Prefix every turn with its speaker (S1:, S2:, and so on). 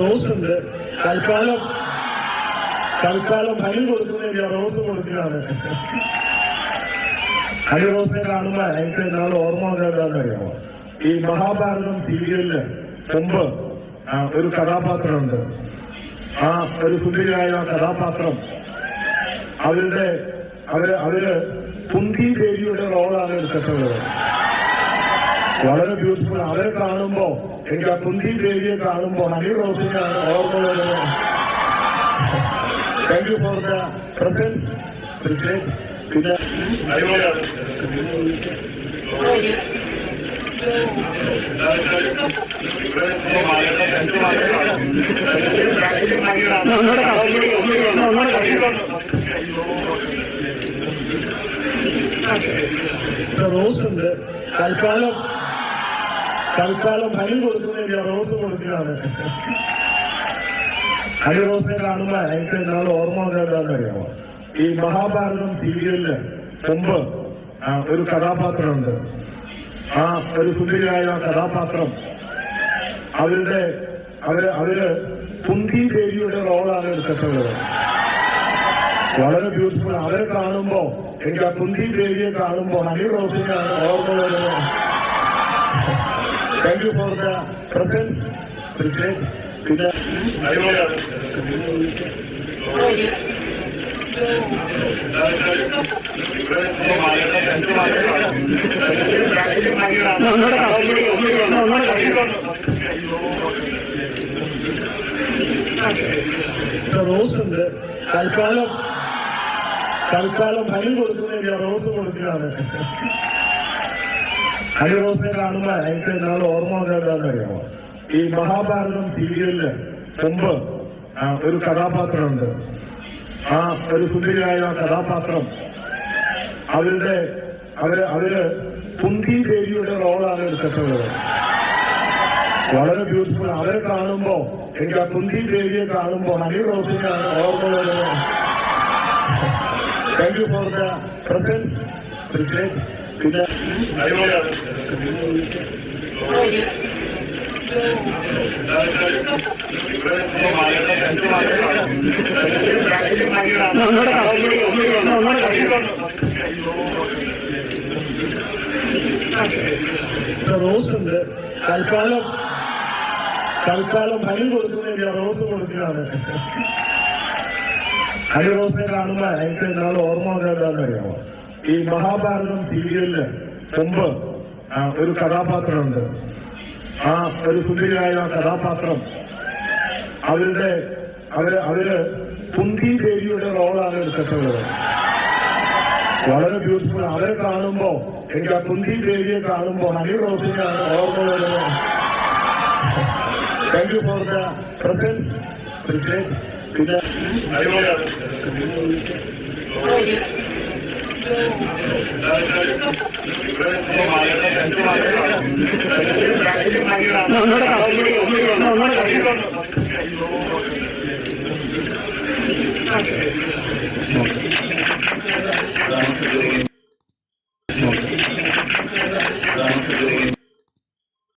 S1: Rose ഉണ്ട്. തൽക്കാലം തൽക്കാലം ഹണി കൊടുക്കുന്നില്ല റോസ് കൊടുക്കുകയാണ്. ഹണി റോസിനെ കാണുമ്പോ എനിക്ക് നാളെ ഓർമ്മ വന്നതെന്താണെന്ന് അറിയാമോ ഈ മഹാഭാരതം സീരിയലിന് മുമ്പ് ഒരു കഥാപാത്രമുണ്ട്. ആ ഒരു സുന്ദരിയായ കഥാപാത്രം. അവരുടെ അവർ അവർ കുന്തി ദേവിയുടെ റോളാണ് എടുത്തിട്ടുള്ളത്. വളരെ ബ്യൂട്ടിഫുൾ അവരെ കാണുമ്പോ എനിക്ക് ആ കുന്തി ദേവിയെ കാണുമ്പോ ഹണി റോസിനെയാണ് ഓർമ്മ വരുന്നത് thank you for the presence പിന്നെ അടിപൊളിയാണ് റോസ് ഉണ്ട്. തൽക്കാലം തൽക്കാലം ഹരി കൊടുക്കുന്നില്ല റോസ് കൊടുക്കുകയാണ്. ഹരി റോസിനെ കാണുമ്പോ എനിക്ക് എന്നാൽ ഓർമ്മ വന്നതെന്താണെന്ന് അറിയാമോ? ഈ മഹാഭാരതം സീരിയലിൽ മുമ്പ് ഒരു കഥാപാത്രമുണ്ട്. ആ ഒരു സുന്ദരിയായ കഥാപാത്രം അവരുടെ അവർ അവർ കുന്തി ദേവിയുടെ റോളാണ് എടുത്തിട്ടുള്ളത്. വളരെ ബ്യൂട്ടിഫുൾ അവരെ കാണുമ്പോ എനിക്ക് ആ കുന്തി ദേവിയെ കാണുമ്പോ ഹണി റോസിനെ ഓർമ്മ വരുന്നത്. Thank you for the presence Rose ഉണ്ട്. തൽക്കാലം തൽക്കാലം ഹണി കൊടുക്കുന്നില്ല റോസ് കൊടുക്കുകയാണ്. ഹണി റോസിനെ കാണുമ്പോ എനിക്ക് നാളെ ഓർമ്മ വന്നതെന്താണെന്ന് അറിയാമോ ഈ മഹാഭാരതം സീരിയലിൽ മുമ്പ് ഒരു കഥാപാത്രമുണ്ട്. ആ ഒരു സുന്ദരിയായ കഥാപാത്രം അവരുടെ അവർ അവർ കുന്തി ദേവിയുടെ റോളാണ് എടുത്തിട്ടുള്ളത്. വളരെ ബ്യൂട്ടിഫുൾ അവരെ കാണുമ്പോ എനിക്ക് ആ കുന്തി ദേവിയെ കാണുമ്പോ ഹണി റോസിനെയാണ് ഓർമ്മ വരുന്നത്. Thank you for the presence പിന്നെ റോസ് ഉണ്ട് തൽക്കാലം തൽക്കാലം ഹണി കൊടുക്കുന്നില്ല റോസ് കൊടുക്കുകയാണ്. ഹണി റോസിനെ കാണുമ്പോ എനിക്ക് നാളെ ഓർമ്മ വന്നതെന്താണെന്ന് അറിയാമോ? ഈ മഹാഭാരതം സീരിയലിൽ മുമ്പ് ഒരു കഥാപാത്രമുണ്ട്. ആ ഒരു സുന്ദരിയായ കഥാപാത്രം അവരുടെ അവർ അവർ കുന്തി ദേവിയുടെ റോളാണ് എടുത്തിട്ടുള്ളത്. വളരെ ബ്യൂട്ടിഫുൾ അവരെ കാണുമ്പോ എനിക്ക് ആ കുന്തി ദേവിയെ കാണുമ്പോ ഹണി റോസിനാണ് ഓർമ്മ വരുന്നത്. Thank you for the presence പിന്നെ
S2: ഒന്നുകൂടെ